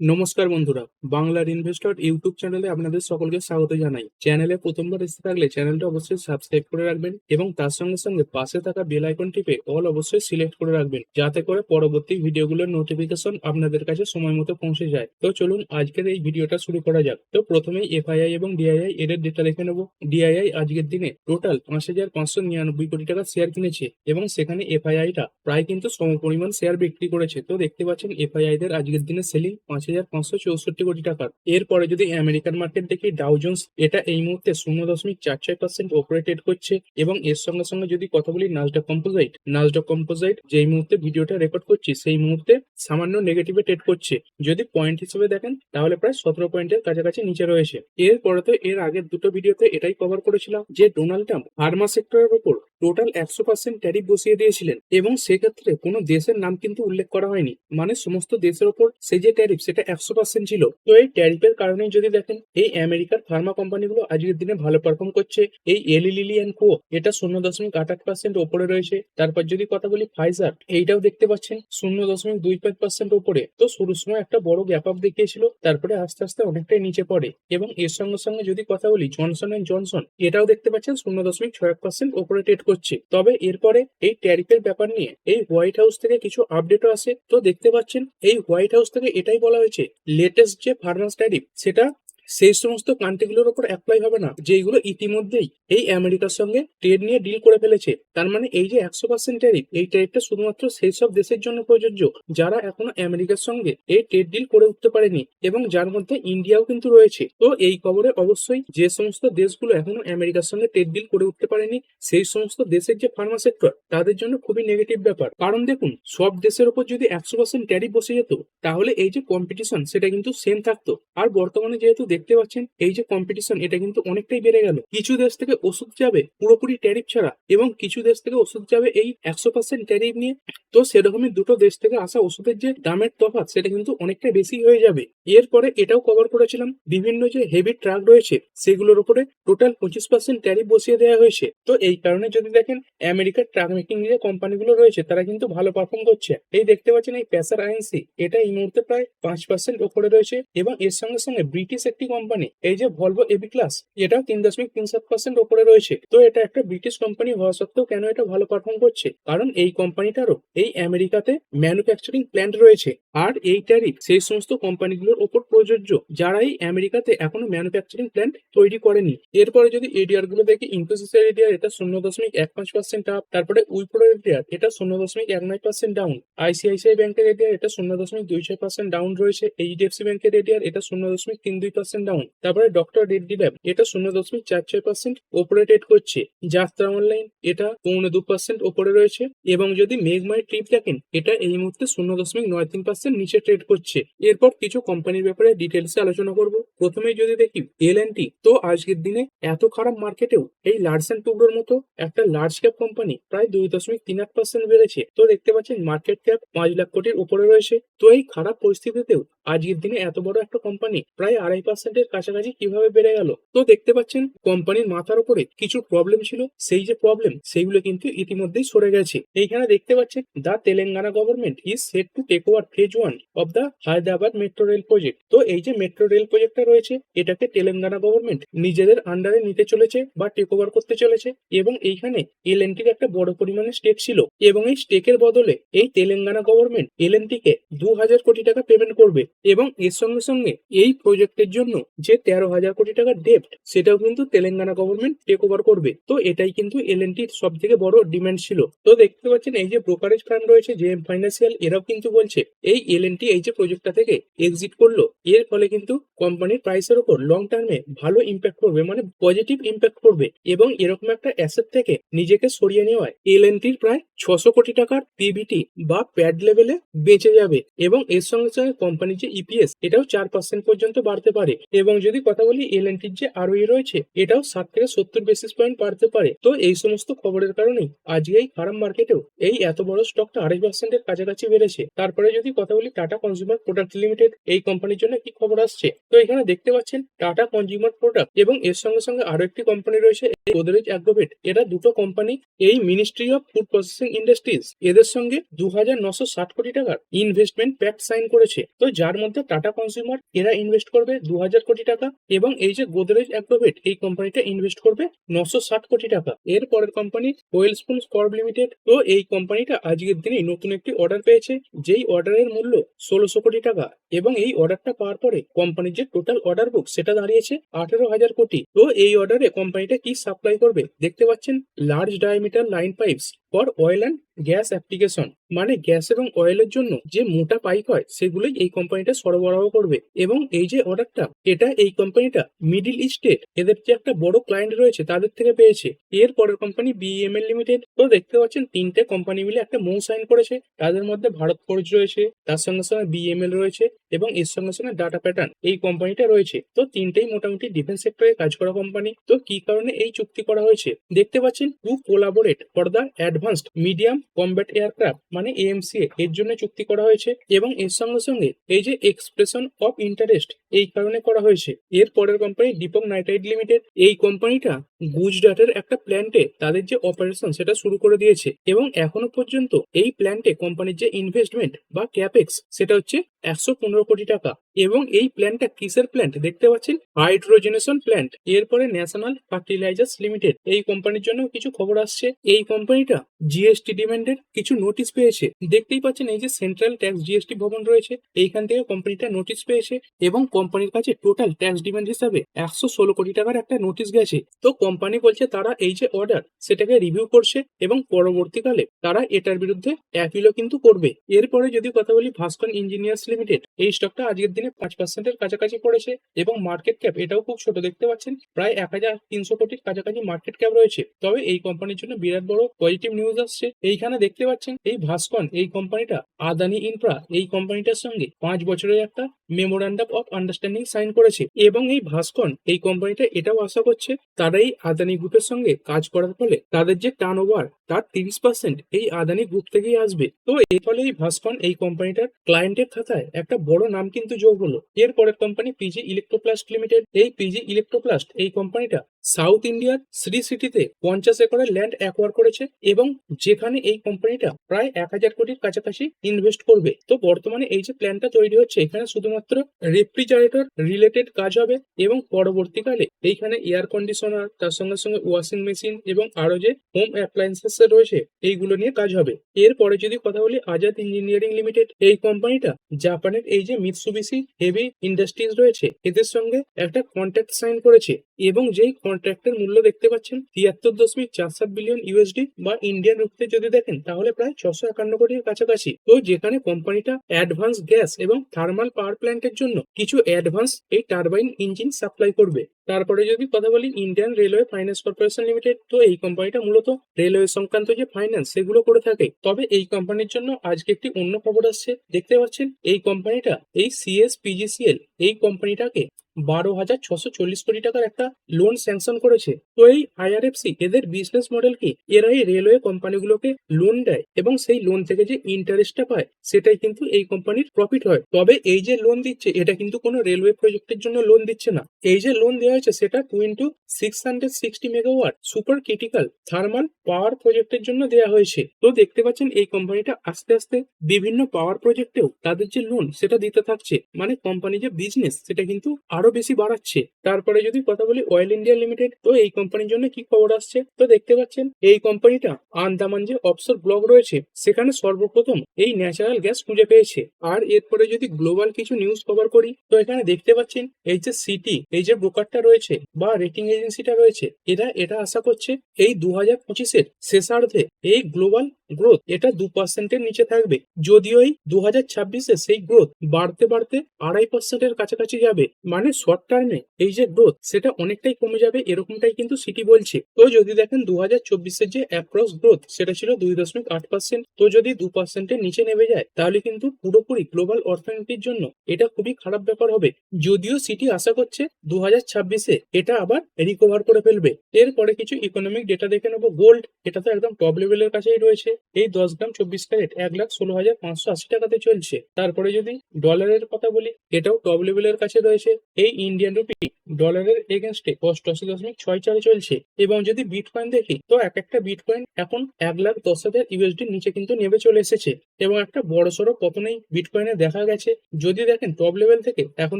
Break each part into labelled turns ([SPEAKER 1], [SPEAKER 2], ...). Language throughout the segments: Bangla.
[SPEAKER 1] নমস্কার বন্ধুরা, বাংলার ইনভেস্টর ইউটিউব চ্যানেলে আপনাদের সকলকে স্বাগত জানাই। চ্যানেলে প্রথমবার এসে থাকলে চ্যানেলটা অবশ্যই সাবস্ক্রাইব করে রাখবেন এবং তার সঙ্গে সঙ্গে পাশে থাকা বেল আইকন টিপে অল অবশ্যই সিলেক্ট করে রাখবেন, যাতে করে পরবর্তী ভিডিওগুলোর নোটিফিকেশন আপনাদের কাছে সময় মতো পৌঁছে যায়। তো চলুন আজকের এই ভিডিওটা শুরু করা যাক। তো প্রথমেই এফআইআই এবং ডিআইআই এর ডেটা লিখে নেব। ডিআইআই আজকের দিনে টোটাল পাঁচ হাজার পাঁচশো নিরানব্বই কোটি টাকা শেয়ার কিনেছে এবং সেখানে এফআইআইটা প্রায় কিন্তু সমপরিমাণ শেয়ার বিক্রি করেছে। তো দেখতে পাচ্ছেন এফআইআই দের আজকের দিনে সেলিং পাঁচ হাজার পাঁচশো চৌষট্টি কোটি টাকার। এরপরে যদি আমেরিকান মার্কেট দেখি ডাউ জোন্স এটা এই মুহূর্তে শূন্য দশমিক চার ছয় পার্সেন্ট ওপরে ট্রেড করছে এবং এর সঙ্গে সঙ্গে যদি কথা বলি নাজডাক কম্পোজাইট নাজডাক কম্পোজাইট যেই মুহূর্তে ভিডিওটা রেকর্ড করছি, সেই মুহূর্তে সামান্য নেগেটিভে ট্রেড করছে। যদি পয়েন্ট হিসেবে দেখেন, তাহলে প্রায় সতেরো পয়েন্টের কাছাকাছি নিচে রয়েছে। এরপরে তো এর আগের দুটো ভিডিওতে এটাই কভার করেছিলাম যে ডোনাল্ড ট্রাম্প ফার্মা সেক্টরের উপর টোটাল একশো পার্সেন্ট ট্যারিফ বসিয়ে দিয়েছিলেন এবং সেক্ষেত্রে কোনো দেশের নাম কিন্তু উল্লেখ করা হয়নি। মানে সমস্ত দেশের ওপর সেই যে ট্যারিফ সেটা একশো পার্সেন্ট ছিল। তো এই ট্যারিফের কারণে যদি দেখেন, এই আমেরিকার ফার্মা কোম্পানিগুলো আজকের দিনে ভালো পারফর্ম করছে। এই এলি লিলি অ্যান্ড কো এটা শূন্য দশমিক আট আট পার্সেন্ট ওপরে রয়েছে। তারপর যদি কথা বলি ফাইজার এইটাও দেখতে পাচ্ছেন শূন্য দশমিক দুই পাঁচ পার্সেন্ট ওপরে। তো শুরুর সময় একটা বড় গ্যাপ আপ দেখিয়েছিল, তারপরে আস্তে আস্তে অনেকটাই নিচে পড়ে। এবং এর সঙ্গে সঙ্গে যদি কথা বলি জনসন এন্ড জনসন এটাও দেখতে পাচ্ছেন শূন্য দশমিক ছয় এক পার্সেন্ট ওপরে ট্রেড করছে। তবে এরপরে এই ট্যারিফের ব্যাপার নিয়ে এই হোয়াইট হাউস থেকে কিছু আপডেটও আসে। তো দেখতে পাচ্ছেন, এই হোয়াইট হাউস থেকে এটাই বলা হয়েছে লেটেস্ট যে ফার্মাস ট্যারিফ সেটা সেই সমস্ত কান্ট্রিগুলোর উপর অ্যাপ্লাই হবে না যেগুলো ইতিমধ্যেই এই আমেরিকার সঙ্গে ট্রেড নিয়ে ডিল করে ফেলেছে। তার মানে এই যে একশো পার্সেন্ট ট্যারিফ এই ট্যারিফটা শুধুমাত্র সেই সব দেশের জন্য প্রযোজ্য, যারা এখনও আমেরিকার সঙ্গে এই ট্রেড ডিল করে উঠতে পারেনি এবং যার মধ্যে ইন্ডিয়াও কিন্তু রয়েছে। তো এই খবরে অবশ্যই যে সমস্ত দেশগুলো এখনও আমেরিকার সঙ্গে ট্রেড ডিল করে উঠতে পারেনি, সেই সমস্ত দেশের যে ফার্মা সেক্টর তাদের জন্য খুবই নেগেটিভ ব্যাপার। কারণ দেখুন, সব দেশের উপর যদি একশো পার্সেন্ট ট্যারিফ বসে যেত, তাহলে এই যে কম্পিটিশন সেটা কিন্তু সেম থাকতো। আর বর্তমানে যেহেতু দেখতে পাচ্ছেন, এই যে কম্পিটিশন এটা কিন্তু অনেকটাই বেড়ে গেল। কিছু দেশ থেকে ওষুধ যাবে পুরোপুরি ট্যারিফ ছাড়া এবং কিছু দেশ থেকে ওষুধ যাবে এই একশো পার্সেন্ট ট্যারিফ নিয়ে। তো সেরকমই দুটো দেশ থেকে আসা ওষুধের যে দামের তফাৎ, সেটা কিন্তু অনেকটা বেশি হয়ে যাবে। এরপরে এটাও কভার করেছিলাম, বিভিন্ন যে হেভি ট্রাক রয়েছে, সেগুলোর উপরে টোটাল পঁচিশ পার্সেন্ট ট্যারিফ বসিয়ে দেওয়া হয়েছে। তো এই কারণে যদি দেখেন আমেরিকার ট্রাক মেকিং যে কোম্পানিগুলো রয়েছে, তারা কিন্তু ভালো পারফর্ম করছে। এই দেখতে পাচ্ছেন এই প্যাসার আইএনসি এটা এই মুহূর্তে প্রায় পাঁচ পার্সেন্ট ওপরে রয়েছে এবং এর সঙ্গে সঙ্গে ব্রিটিশ একটি কোম্পানি এই যে ভলভো এবি ক্লাস এটা তিন দশমিক তিন সাত পার্সেন্ট ওপরে রয়েছে। তো এটা একটা ব্রিটিশ কোম্পানি হওয়া সত্ত্বেও কেন এটা ভালো পারফর্ম করছে? কারণ এই কোম্পানিটারও এই আমেরিকাতে ম্যানুফ্যাকচারিং প্ল্যান্ট রয়েছে। আর এই ট্যারিফ সেই সমস্ত কোম্পানিগুলোর ওপর প্রযোজ্য যারা এই আমেরিকাতে এখনও ম্যানুফ্যাকচারিং প্ল্যান্ট তৈরি করেনি। এরপরে যদি এডিআরগুলো দেখি ইনফোসিসের এডিআর এটা শূন্য দশমিক এক পাঁচ পার্সেন্ট আপ তারপরে উইপ্রোর এডিআর এটা শূন্য দশমিক এক নয় পার্সেন্ট ডাউন আইসিআইসিআই ব্যাংকের এডিআর এটা শূন্য দশমিক দুই ছয় পার্সেন্ট ডাউন রয়েছে। এইচডিএফসি ব্যাংকের এডিআর এটা শূন্য দশমিক তিন দুই পার্সেন্ট ডাউন তারপরে ডক্টর রেড্ডি ল্যাব এটা শূন্য দশমিক চার ছয় পার্সেন্ট ওপরে ট্রেড করছে। যাত্রা অনলাইন এটা পৌনে দু পার্সেন্ট ওপরে রয়েছে। এবং যদি মেঘমাই ট্রিপ দেখেন, এটা এই মুহূর্তে শূন্য দশমিক নয় তিন পার্সেন্ট নিচে ট্রেড করছে। এরপর কিছু কোম্পানির ব্যাপারে ডিটেলসে আলোচনা করব। প্রথমে যদি দেখি এল তো আজকের দিনে এত খারাপ মার্কেটেও এই লার্জ অ্যান্ড টুকরোর মতো একটা লার্জ ক্যাপ কোম্পানি প্রায় দুই দশমিক তিন আট পার্সেন্ট বেড়েছে। তো দেখতে পাচ্ছেন মার্কেট ক্যাপ পাঁচ লাখ কোটির উপরে রয়েছে। তো এই খারাপ পরিস্থিতিতেও আজকের দিনে এত বড় একটা কোম্পানি প্রায় আড়াই পার্সেন্টের কাছাকাছি কীভাবে বেড়ে গেল? তো দেখতে পাচ্ছেন কোম্পানির মাথার উপরে কিছু প্রবলেম ছিল। সেই যে প্রবলেম সেইগুলো কিন্তু ইতিমধ্যেই সরে গেছে। এইখানে দেখতে পাচ্ছেন the Telangana government is set to take over phase one of the Hyderabad metro rail project তো এই যে মেট্রো রেল প্রজেক্টটা রয়েছে, এটাকে তেলেঙ্গানা গভর্নমেন্ট নিজেদের আন্ডারে নিতে চলেছে বা টেক ওভার করতে চলেছে এবং এইখানে এল একটা বড় পরিমাণে স্টেক ছিল এবং এই স্টেকের বদলে এই তেলেঙ্গানা গভর্নমেন্ট এল কে দু হাজার কোটি টাকা পেমেন্ট করবে। এবং এর সঙ্গে সঙ্গে এই প্রজেক্টের জন্য যে তেরো হাজার কোটি টাকার ডেপ্ট সেটাও কিন্তু তেলেঙ্গানা গভর্নমেন্ট টেক ওভার করবে। তো এটাই কিন্তু এল এন টির সব থেকে বড় ডিমান্ড ছিল। তো দেখতে পাচ্ছেন এই যে ব্রোকারেজ ফার্ম রয়েছে এম ফাইন্যান্সিয়াল এরাও কিন্তু বলছে, এই এল এন টি এই যে প্রজেক্টটা থেকে এক্সিট করল। এর ফলে কিন্তু কোম্পানির প্রাইসের উপর লং টার্মে ভালো ইম্প্যাক্ট করবে মানে পজিটিভ ইম্প্যাক্ট করবে। এবং এরকম একটা অ্যাসেট থেকে নিজেকে সরিয়ে নেওয়ায় এল এন টির প্রায় ছশো কোটি টাকার পিভিটি বা প্যাড লেভেলে বেঁচে যাবে। এবং এর সঙ্গে সঙ্গে কোম্পানির যে ইপিএস এটাও চার পার্সেন্ট পর্যন্ত বাড়তে পারে। এবং যদি কথা বলি এল এন টির যে আরওই রয়েছে, এটাও ষাট থেকে সত্তর বেসিস পয়েন্ট বাড়তে পারে। তো এই সমস্ত খবরের কারণেই আজকে এই খারাপ মার্কেটেও এই এত বড় স্টকটা আড়াই পার্সেন্টের কাছাকাছি বেড়েছে। তারপরে যদি কথা বলি টাটা কনজিউমার প্রোডাক্ট লিমিটেড এই কোম্পানির জন্য কি খবর আসছে? তো এখানে দেখতে পাচ্ছেন টাটা কনজিউমার প্রোডাক্ট এবং এর সঙ্গে সঙ্গে আরও একটি কোম্পানি রয়েছে গোদরেজ অ্যাগ্রোভেট এরা দুটো কোম্পানি এই ministry of food processing industries এদের সঙ্গে দু হাজার নশো ষাট কোটি টাকার ইনভেস্টমেন্ট প্যাক্ট সাইন করেছে। তো যার মধ্যে টাটা কনজিউমার এরা ইনভেস্ট করবে দু হাজার কোটি টাকা এবং এই যে গোদরেজ অ্যাগ্রোভেট এই কোম্পানিটা ইনভেস্ট করবে নশো ষাট কোটি টাকা। এর পরের company well Welspun corp limited তো এই কোম্পানিটা আজকের দিনে নতুন একটি অর্ডার পেয়েছে, যেই অর্ডারের মূল্য ষোলোশো কোটি টাকা এবং এই অর্ডারটা পাওয়ার পরে কোম্পানির যে টোটাল অর্ডার বুক সেটা দাঁড়িয়েছে আঠেরো হাজার কোটি। তো এই অর্ডারে কোম্পানিটা কি সাপ্লাই করবে? দেখতে পাচ্ছেন large diameter line pipes for oil and gas application মানে গ্যাস এবং অয়েলের জন্য যে মোটা পাইপ হয়, সেগুলোই এই কোম্পানিটা সরবরাহ করবে। এবং এই যে অর্ডারটা এটা এই কোম্পানিটা মিডিল ইস্টে এদের যে একটা বড় ক্লায়েন্ট রয়েছে, তাদের থেকে পেয়েছে। এর পরের কোম্পানি বিএমএল লিমিটেড তো দেখতে পাচ্ছেন তিনটে কোম্পানি মিলে একটা মৌ সাইন করেছে। তাদের মধ্যে ভারত ফোর্জ রয়েছে, তার সঙ্গে সঙ্গে বিএমএল রয়েছে, এবং এর সঙ্গে সঙ্গে ডাটা প্যাটার্ন এই কোম্পানিটা রয়েছে। তো তিনটেই মোটামুটি ডিফেন্স সেক্টরে কাজ করা কোম্পানি তো কি কারণে এই চুক্তি করা হয়েছে? দেখতে পাচ্ছেন to collaborate for the advanced medium combat aircraft মানে এএমসিএ এর জন্য চুক্তি করা হয়েছে এবং এর সঙ্গে সঙ্গে এই যে এক্সপ্রেশন অফ ইন্টারেস্ট এই কারণে করা হয়েছে। এর পরের কোম্পানি দীপক নাইট্রাইট লিমিটেড। এই কোম্পানিটা গুজরাটের একটা প্ল্যান্টে তাদের যে অপারেশন সেটা শুরু করে দিয়েছে এবং এখনও পর্যন্ত এই প্ল্যান্টে কোম্পানির যে ইনভেস্টমেন্ট বা ক্যাপেক্স সেটা হচ্ছে একশো পনেরো কোটি টাকা। এবং এই প্ল্যান্টটা কিসের প্ল্যান্ট? দেখতে পাচ্ছেন? Hydrogenation plant. এরপরে ন্যাশনাল ফার্টিলাইজার্স লিমিটেড। এই কোম্পানির জন্য কিছু খবর আসছে। এই কোম্পানিটা জিএসটি ডিমান্ডের কিছু নোটিশ পেয়েছে। দেখতেই পাচ্ছেন, এই যে সেন্ট্রাল ট্যাক্স জিএসটি ভবন রয়েছে। এইখান থেকে কোম্পানিটা নোটিশ পেয়েছে এবং কোম্পানির কাছে টোটাল ট্যাক্স ডিমান্ড হিসাবে একশো ষোলো কোটি টাকার একটা নোটিশ গেছে। তো কোম্পানি বলছে, তারা এই যে অর্ডার, সেটাকে রিভিউ করছে এবং পরবর্তীকালে তারা এটার বিরুদ্ধে অ্যাপিলও কিন্তু করবে। এরপরে যদি কথা বলি ভাস্কর ইঞ্জিনিয়ার্স লিমিটেড এই স্টকটা আজকের দিনে পাঁচ পার্সেন্টের কাছাকাছি পড়েছে এবং মার্কেট ক্যাপ এটাও খুব ছোট দেখতে পাচ্ছেন। প্রায় এক হাজার তিনশো কোটির কাছাকাছি মার্কেট ক্যাপ রয়েছে। তবে এই কোম্পানির জন্য বিরাট বড় পজিটিভ নিউজ আসছে। এইখানে দেখতে পাচ্ছেন, এই ভাস্কন এই কোম্পানিটা আদানি ইনফ্রা এই কোম্পানিটার সঙ্গে পাঁচ বছরের একটা মেমোরান্ডাম অফ আন্ডারস্ট্যান্ডিং সাইন করেছে। এবং এই ভাস্কন এই কোম্পানিটা এটাও আশা করছে তারা এই আদানি গ্রুপের সঙ্গে কাজ করার ফলে তাদের যে টার্ন ওভার তার তিরিশ পার্সেন্ট এই আদানি গ্রুপ থেকেই আসবে। তো এর ফলে এই ভাস্কন এই কোম্পানিটার ক্লায়েন্টের খাতায় একটা বড় নাম কিন্তু যোগ হলো। এরপরের কোম্পানি পিজি ইলেকট্রোপ্লাস্ট লিমিটেড এই পিজি ইলেকট্রোপ্লাস্ট এই কোম্পানিটা সাউথ ইন্ডিয়ার শ্রী সিটিতে পঞ্চাশ একরের ল্যান্ড অ্যাকোয়ার করেছে এবং যেখানে এই কোম্পানিটা প্রায় এক হাজার কোটির কাছাকাছি ইনভেস্ট করবে। তো বর্তমানে এই যে প্ল্যানটা তৈরি হচ্ছে, এখানে শুধুমাত্র রেফ্রিজারেটর রিলেটেড কাজ হবে এবং পরবর্তীকালে এইখানে এয়ার কন্ডিশনার, তার সঙ্গে সঙ্গে ওয়াশিং মেশিন এবং আরও যে হোম অ্যাপ্লায়েন্সেস রয়েছে, এইগুলো নিয়ে কাজ হবে। এরপরে যদি কথা বলি আজাদ ইঞ্জিনিয়ারিং লিমিটেড, এই কোম্পানিটা জাপানের এই যে মিৎসুবিসি হেভি ইন্ডাস্ট্রিজ রয়েছে, এদের সঙ্গে একটা কন্ট্রাক্ট সাইন করেছে এবং যেই কন্ট্রাক্টের মূল্য দেখতে পাচ্ছেন। তিয়াত্তর দশমিক চার সাত বিলিয়ন ইউএসডি বা ইন্ডিয়ান রুপিতে যদি দেখেন, তাহলে প্রায় ছশো একান্ন কোটির কাছাকাছি। তো যেখানে কোম্পানিটা অ্যাডভান্স গ্যাস এবং থার্মাল পাওয়ার প্ল্যান্টের জন্য কিছু অ্যাডভান্স এই টারবাইন ইঞ্জিন সাপ্লাই করবে। তারপরে যদি কথা বলি Indian railway finance corporation limited তো এই কোম্পানিটা মূলত রেলওয়ে সংক্রান্ত যে ফাইন্যান্স সেগুলো করে থাকে। তবে এই কোম্পানির জন্য আজকে একটি অন্য খবর আসছে, দেখতে পাচ্ছেন? এই কোম্পানিটা এই সিএস পিজিসিএল এই কোম্পানিটাকে বারো হাজার ছশো চল্লিশ কোটি টাকার একটা লোন স্যাংশন করেছে। তো এই আইআরএফসি এদের বিজনেস মডেল কি? এরা এই রেলওয়ে কোম্পানিগুলোকে লোন দেয় এবং সেই লোন থেকে যে ইন্টারেস্টটা পায়, সেটাই কিন্তু এই কোম্পানির প্রফিট হয়। তবে এই যে লোন দিচ্ছে, এটা কিন্তু কোনো রেলওয়ে প্রজেক্টের জন্য লোন দিচ্ছে না। এই যে লোন দেওয়া হয়েছে সেটা two into six hundred sixty megawatt super critical thermal power প্রজেক্টের জন্য দেওয়া হয়েছে। তো দেখতে পাচ্ছেন এই কোম্পানিটা আস্তে আস্তে বিভিন্ন পাওয়ার প্রজেক্টেও তাদের যে লোন সেটা দিতে থাকছে। মানে কোম্পানি যে বিজনেস সেটা কিন্তু আরও বেশি বাড়াচ্ছে। তারপরে যদি কথা বলি অয়েল ইন্ডিয়া লিমিটেড তো এই কোম্পানির জন্য কি খবর আসছে? তো দেখতে পাচ্ছেন এই কোম্পানিটা আন্দামান যে অফশোর ব্লক রয়েছে, সেখানে সর্বপ্রথম এই ন্যাচারাল গ্যাস খুঁজে পেয়েছে। আর এরপরে যদি গ্লোবাল কিছু নিউজ কভার করি, তো এখানে দেখতে পাচ্ছেন এই যে সিটি এই যে ব্রোকারটা রয়েছে বা রেটিং এজেন্সিটা রয়েছে, এরা এটা আশা করছে এই দু হাজার পঁচিশের শেষার্ধে এই গ্লোবাল গ্রোথ এটা দু পার্সেন্টের নিচে থাকবে। যদিও এই দু হাজার ছাব্বিশে সেই গ্রোথ বাড়তে বাড়তে আড়াই পার্সেন্টের কাছাকাছি যাবে। মানে শর্ট টার্মে এই যে গ্রোথ সেটা অনেকটাই কমে যাবে এরকমটাই কিন্তু সিটি বলছে। তো যদি দেখেন দু হাজার চব্বিশের যে অ্যাক্রস গ্রোথ সেটা ছিল দুই দশমিক আট পার্সেন্ট তো যদি দু পার্সেন্টের নিচে নেমে যায় তাহলে কিন্তু পুরোপুরি গ্লোবাল অর্থনীতির জন্য এটা খুবই খারাপ ব্যাপার হবে। যদিও সিটি আশা করছে দু হাজার ছাব্বিশে এটা আবার রিকভার করে ফেলবে। এরপরে কিছু ইকোনমিক ডেটা দেখে নেব। গোল্ড এটা তো একদম টপ লেভেলের কাছেই রয়েছে। এই দশ গ্রাম চব্বিশ ক্যারেট এক লাখ ষোলো হাজার পাঁচশো আশি টাকাতে চলছে। তারপরে যদি ডলারের কথা বলি, এটাও টপ লেভেলের কাছে রয়েছে। এই ইন্ডিয়ান রুপি ডলারের এগেনস্টে অষ্টআশি দশমিক ছয় চারে চলছে। এবং যদি বিটকয়েন দেখি, তো এক একটা বিটকয়েন এখন এক লাখ দশ হাজার ইউএসডির নিচে কিন্তু নেমে চলে এসেছে। এবং একটা বড় সড়ো পতনেই বিটকয়েনে দেখা গেছে। যদি দেখেন টপ লেভেল থেকে, এখন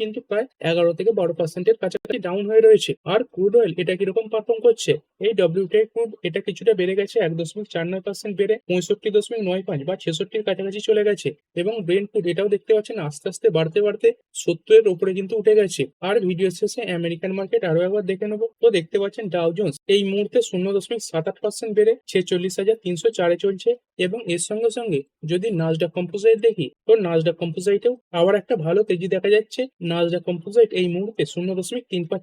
[SPEAKER 1] কিন্তু প্রায় এগারো থেকে বারো পার্সেন্টের কাছাকাছি ডাউন হয়ে রয়েছে। আর ক্রুড অয়েল এটা কীরকম পারফর্ম করছে? এই ডব্লিউটিআই ক্রুড এটা কিছুটা বেড়ে গেছে, এক দশমিক চার নয় পার্সেন্ট বেড়ে পঁয়ষট্টি দশমিক নয় পাঁচ বা ছেষট্টির কাছাকাছি চলে গেছে। এবং ব্রেন ফুড এটাও দেখতে পাচ্ছেন আস্তে আস্তে বাড়তে বাড়তে সত্তরের উপরে কিন্তু উঠে গেছে। আর ভিডিও শেষে আমেরিকান মার্কেট আরও একবার দেখে নেব। তো দেখতে পাচ্ছেন ডাউ জোন্স এই মুহূর্তে শূন্য দশমিক সাত আট পার্সেন্ট বেড়ে ছেচল্লিশ হাজার তিনশো চারে চলছে। এবং এর সঙ্গে সঙ্গে যদি নাজডা কম্পোজাইট দেখি, তো নাজডা কম্পোজাইটেও আবার একটা ভালো তেজি দেখা যাচ্ছে। নাজডা কম্পোজাইট এই মুহূর্তে শূন্য দশমিক তিন পাঁচ